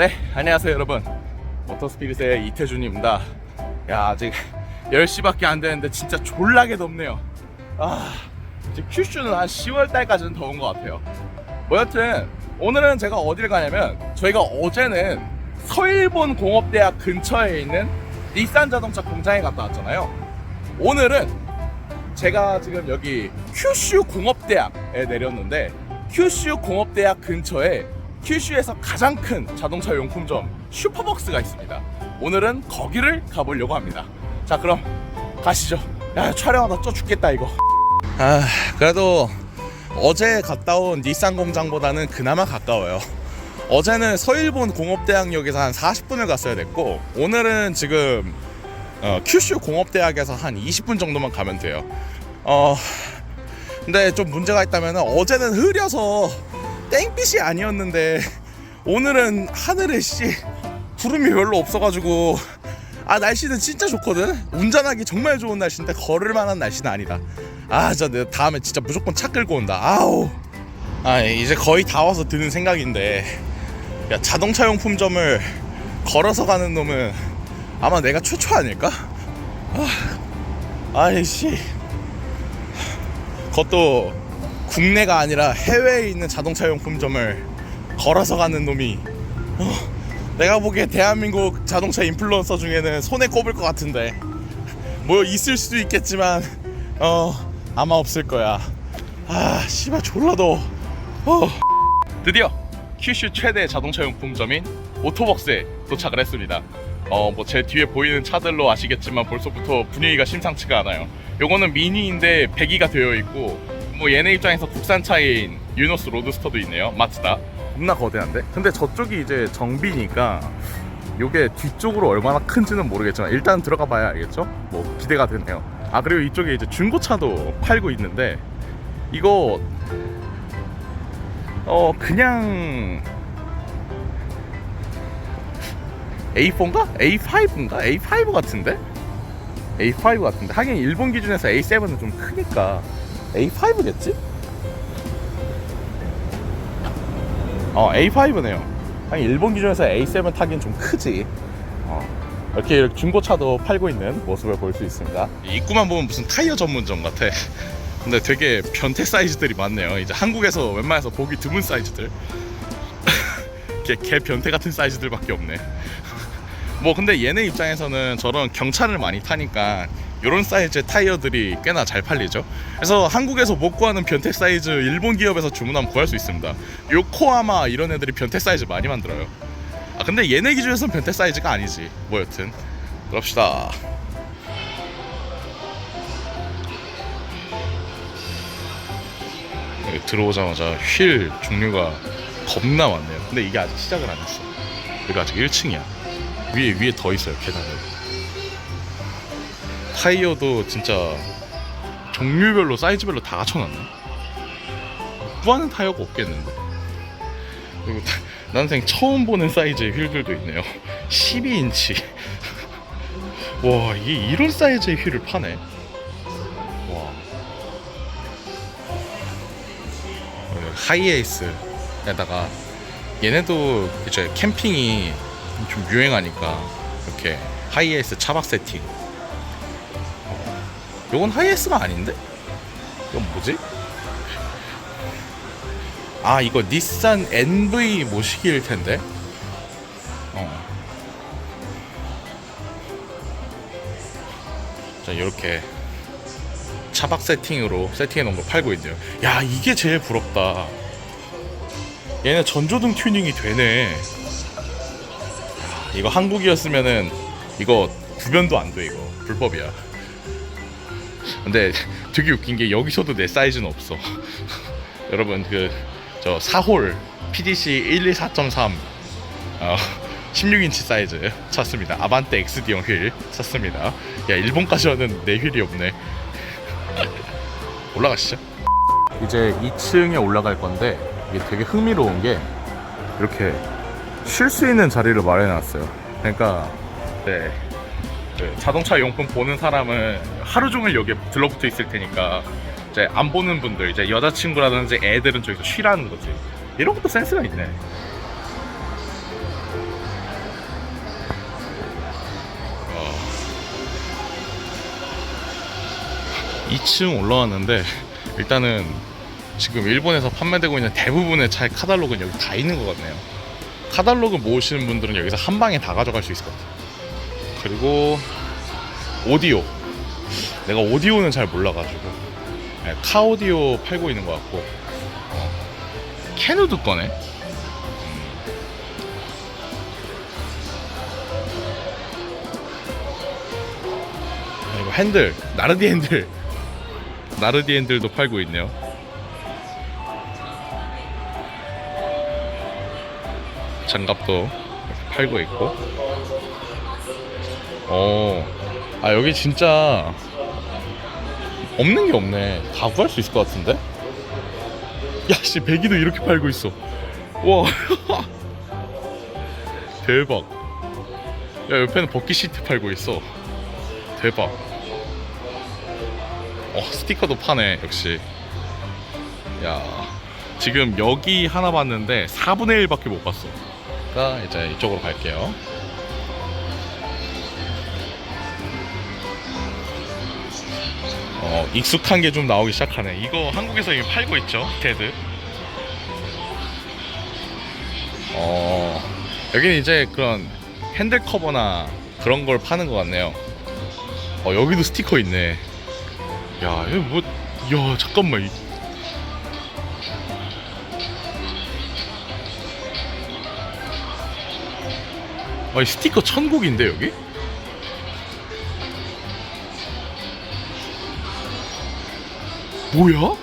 네, 안녕하세요 여러분. 모터스피릿의 이태준입니다. 야, 아직 10시밖에 안 되는데 진짜 졸라게 덥네요. 아, 이제 큐슈는 한 10월 달까지는 더운 것 같아요. 뭐 여튼 오늘은 제가 어딜 가냐면 저희가 어제는 서일본 공업대학 근처에 있는 닛산 자동차 공장에 갔다 왔잖아요. 오늘은 제가 지금 여기 큐슈 공업대학에 내렸는데 큐슈 공업대학 근처에 큐슈에서 가장 큰 자동차 용품점 슈퍼벅스가 있습니다. 오늘은 거기를 가보려고 합니다. 자 그럼 가시죠. 야 촬영하다 쪄 죽겠다 이거. 아 그래도 어제 갔다 온 닛산 공장보다는 그나마 가까워요. 어제는 서일본 공업대학역에서 한 40분을 갔어야 됐고 오늘은 지금 어, 큐슈 공업대학에서 한 20분 정도만 가면 돼요. 어, 근데 좀 문제가 있다면 어제는 흐려서 땡빛이 아니었는데 오늘은 하늘에 씨 구름이 별로 없어가지고 아 날씨는 진짜 좋거든. 운전하기 정말 좋은 날씨인데 걸을 만한 날씨는 아니다. 아, 저 내가 다음에 진짜 무조건 차 끌고 온다. 아우. 아, 이제 거의 다 와서 드는 생각인데 야 자동차 용품점을 걸어서 가는 놈은 아마 내가 최초 아닐까? 아, 아이씨. 그것도 국내가 아니라 해외에 있는 자동차 용품점을 걸어서 가는 놈이. 어, 내가 보기에 대한민국 자동차 인플루언서 중에는 손에 꼽을 것 같은데. 뭐 있을 수도 있겠지만 어 아마 없을 거야. 아 씨발 졸라 더워. 어. 드디어 큐슈 최대 자동차 용품점인 오토벅스에 도착을 했습니다. 어 뭐 제 뒤에 보이는 차들로 아시겠지만 벌써부터 분위기가 심상치가 않아요. 요거는 미니인데 배기가 되어 있고 뭐 얘네 입장에서 국산 차인 유노스 로드스터도 있네요. 마츠다. 겁나 거대한데? 근데 저쪽이 이제 정비니까 요게 뒤쪽으로 얼마나 큰지는 모르겠지만 일단 들어가 봐야 알겠죠? 뭐 기대가 되네요. 아 그리고 이쪽에 이제 중고차도 팔고 있는데 이거 어 그냥 A4인가? A5인가? A5 같은데? A5 같은데? 하긴 일본 기준에서 A7은 좀 크니까 A5겠지? 어 A5네요. 하긴 일본 기준에서 A7 타긴 좀 크지. 어, 이렇게 중고차도 팔고 있는 모습을 볼 수 있습니다. 입구만 보면 무슨 타이어 전문점 같아. 근데 되게 변태 사이즈들이 많네요. 이제 한국에서 웬만해서 보기 드문 사이즈들. 개, 개 변태 같은 사이즈들밖에 없네. 뭐 근데 얘네 입장에서는 저런 경차를 많이 타니까 이런 사이즈의 타이어들이 꽤나 잘 팔리죠. 그래서 한국에서 못 구하는 변태 사이즈 일본 기업에서 주문하면 구할 수 있습니다. 요코하마 이런 애들이 변태 사이즈 많이 만들어요. 아 근데 얘네 기준에서는 변태 사이즈가 아니지. 뭐 여튼. 그럽시다. 들어오자마자 휠 종류가 겁나 많네요. 근데 이게 아직 시작을 안 했어. 여기 아직 1층이야. 위에 위에 더 있어요 계단에 타이어도 진짜 종류별로 사이즈별로 다 갖춰놨네. 구하는 타이어가 없겠는데. 그리고 나- 난생 처음 보는 사이즈의 휠들도 있네요. 12인치. 와 이게 이런 사이즈의 휠을 파네. 와. 어, 하이에이스에다가 얘네도 이제 캠핑이 좀 유행하니까 이렇게 하이에이스 차박 세팅 요건 하이에이스가 아닌데? 이건 뭐지? 아 이거 닛산 NV 모시기일 텐데 어. 자 이렇게 차박 세팅으로 세팅해 놓은 거 팔고 있네요 야 이게 제일 부럽다 얘네 전조등 튜닝이 되네 이거 한국이었으면은 이거 구변도 안 돼 이거 불법이야. 근데 되게 웃긴 게 여기서도 내 사이즈는 없어. 여러분 그 저 4홀 PDC 124.3 어, 16인치 사이즈 찼습니다. 아반떼 XD형 휠 찼습니다. 야 일본까지 왔는데 내 휠이 없네. 올라가시죠. 이제 2층에 올라갈 건데 이게 되게 흥미로운 게 이렇게 쉴 수 있는 자리를 마련해놨어요. 그러니까 네, 네, 자동차 용품 보는 사람은 하루 종일 여기에 들러붙어 있을 테니까 이제 안 보는 분들 이제 여자친구라든지 애들은 저기서 쉬라는 거지. 이런 것도 센스가 있네. 어. 2층 올라왔는데 일단은 지금 일본에서 판매되고 있는 대부분의 차의 카달로그는 여기 다 있는 것 같네요. 카달로그 모으시는 분들은 여기서 한 방에 다 가져갈 수 있을 것 같아요. 그리고 오디오. 내가 오디오는 잘 몰라가지고 네, 카오디오 팔고 있는 것 같고 어, 캐누드 거네. 그리고 핸들, 나르디 핸들, 나르디 핸들도 팔고 있네요. 장갑도 팔고 있고. 어, 아 여기 진짜 없는 게 없네. 다 구할 수 있을 것 같은데? 야 씨 배기도 이렇게 팔고 있어. 와, 대박. 야 옆에는 버킷 시트 팔고 있어. 대박. 어 스티커도 파네 역시. 야 지금 여기 하나 봤는데 4분의 1밖에 못 봤어. 가 이제 이쪽으로 갈게요. 어, 익숙한 게 좀 나오기 시작하네. 이거 한국에서 이미 팔고 있죠, 테드. 어, 여기는 이제 그런 핸들 커버나 그런 걸 파는 것 같네요. 어, 여기도 스티커 있네. 야, 이거 뭐, 야, 잠깐만. 이- 아, 이 스티커 천국인데, 여기? 뭐야?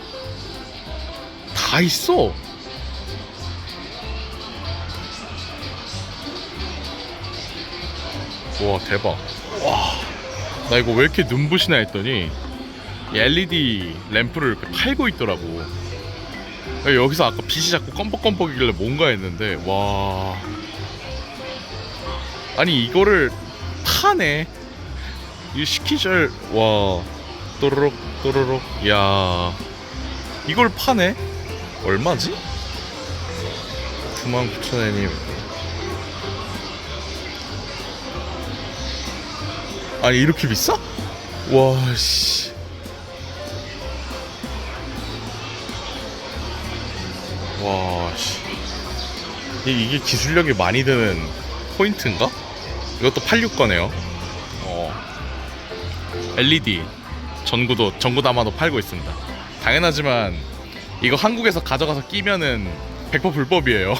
다 있어. 와 대박. 와. 나 이거 왜 이렇게 눈부시나 했더니 이 LED 램프를 이렇게 팔고 있더라고. 여기서 아까 빛이 자꾸 껌뻑껌뻑이길래 뭔가 했는데 와. 아니 이거를 타네. 이 시키절 와. 또르륵 또르륵 야. 이걸 파네? 얼마지? 99,000엔이 아니 이렇게 비싸? 와씨. 와씨. 이게 기술력이 많이 드는 포인트인가? 이것도 86거네요. 어. LED 전구도 전구 담아도 팔고 있습니다. 당연하지만 이거 한국에서 가져가서 끼면은 100% 불법이에요.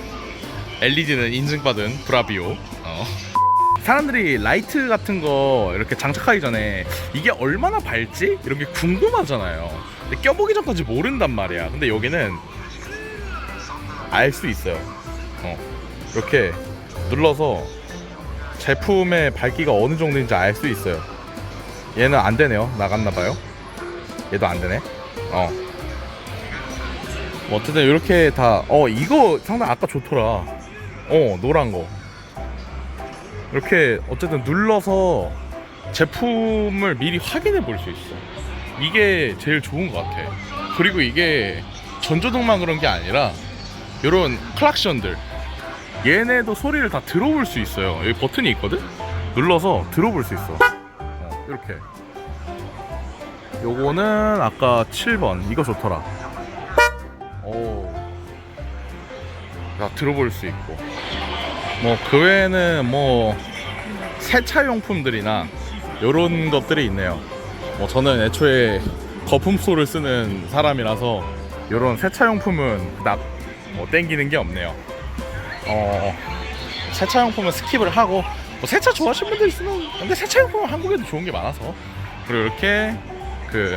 LED는 인증받은 브라비오. 어. 사람들이 라이트 같은 거 이렇게 장착하기 전에 이게 얼마나 밝지? 이런 게 궁금하잖아요. 근데 껴보기 전까지 모른단 말이야. 근데 여기는 알 수 있어요. 어. 이렇게 눌러서 제품의 밝기가 어느 정도인지 알 수 있어요. 얘는 안 되네요. 나갔나 봐요. 얘도 안 되네. 어. 뭐 어쨌든 이렇게 다. 어 이거 상당 아까 좋더라. 어 노란 거. 이렇게 어쨌든 눌러서 제품을 미리 확인해 볼 수 있어. 이게 제일 좋은 것 같아. 그리고 이게 전조등만 그런 게 아니라 이런 클락션들 얘네도 소리를 다 들어볼 수 있어요. 여기 버튼이 있거든. 눌러서 들어볼 수 있어. 어, 이렇게. 요거는 아까 7번 이거 좋더라. 오. 나 들어볼 수 있고. 뭐 그 외에는 뭐 세차 용품들이나 요런 것들이 있네요. 뭐 저는 애초에 거품소를 쓰는 사람이라서 요런 세차 용품은 그닥 뭐 땡기는 게 없네요. 어 세차 용품은 스킵을 하고 뭐 세차 좋아하시는 분들 있으면 근데 세차 용품은 한국에도 좋은 게 많아서 그리고 이렇게 그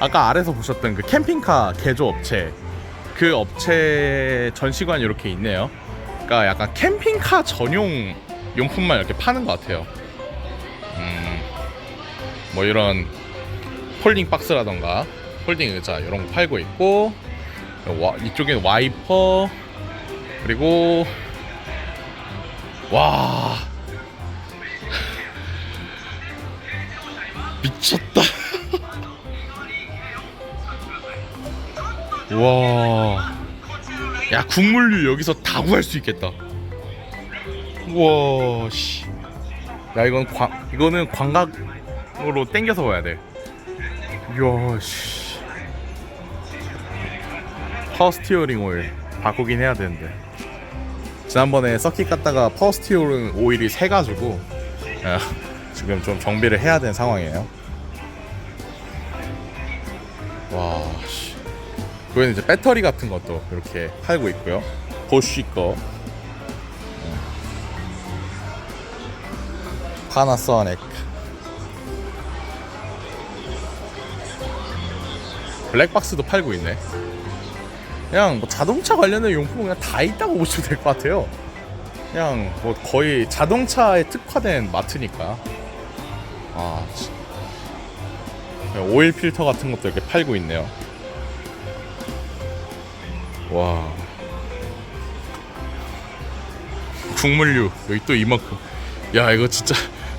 아까 아래서 보셨던 그 캠핑카 개조 업체 그 업체 전시관이 이렇게 있네요. 그러니까 약간 캠핑카 전용 용품만 이렇게 파는 것 같아요. 음, 뭐 이런 폴딩 박스라던가 폴딩 의자 이런 거 팔고 있고 와, 이쪽엔 와이퍼 그리고 와 미쳤다. 와. 야, 국물류 여기서 다 구할 수 있겠다. 와, 씨. 야, 이건 광, 이거는 광각으로 땡겨서 봐야 돼. 이야 씨 파워 스티어링 오일 바꾸긴 해야 되는데 지난번에 서킷 갔다가 파워 스티어링 오일이 새가지고 아, 지금 좀 정비를 해야 되는 상황이에요 와 씨. 그거는 이제 배터리 같은 것도 이렇게 팔고 있고요 보쉬 거 파나소닉 블랙박스도 팔고 있네. 그냥 뭐 자동차 관련된 용품은 그냥 다 있다고 보시면 될 것 같아요. 그냥 뭐 거의 자동차에 특화된 마트니까. 아, 진- 그냥 오일 필터 같은 것도 이렇게 팔고 있네요. 와. 국물류 여기 또 이만큼. 야 이거 진짜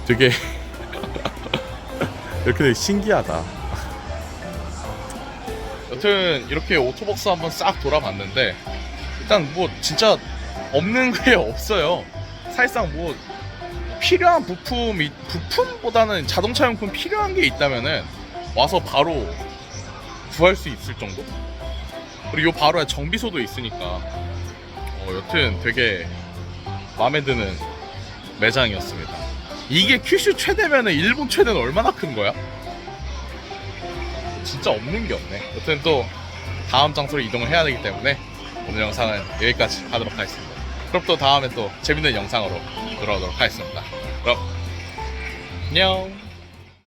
되게 이렇게 되게 신기하다. 여튼 이렇게 오토벅스 한번 싹 돌아봤는데 일단 뭐 진짜 없는 게 없어요. 사실상 뭐 필요한 부품이 부품보다는 자동차 용품 필요한 게 있다면은 와서 바로 구할 수 있을 정도. 그리고 요 바로에 정비소도 있으니까 어, 여튼 되게 마음에 드는 매장이었습니다. 이게 큐슈 최대면은 일본 최대는 얼마나 큰 거야? 진짜 없는 게 없네. 여튼 또 다음 장소로 이동을 해야 되기 때문에 오늘 영상은 여기까지 하도록 하겠습니다. 그럼 또 다음에 또 재밌는 영상으로 돌아오도록 하겠습니다. 그럼 안녕.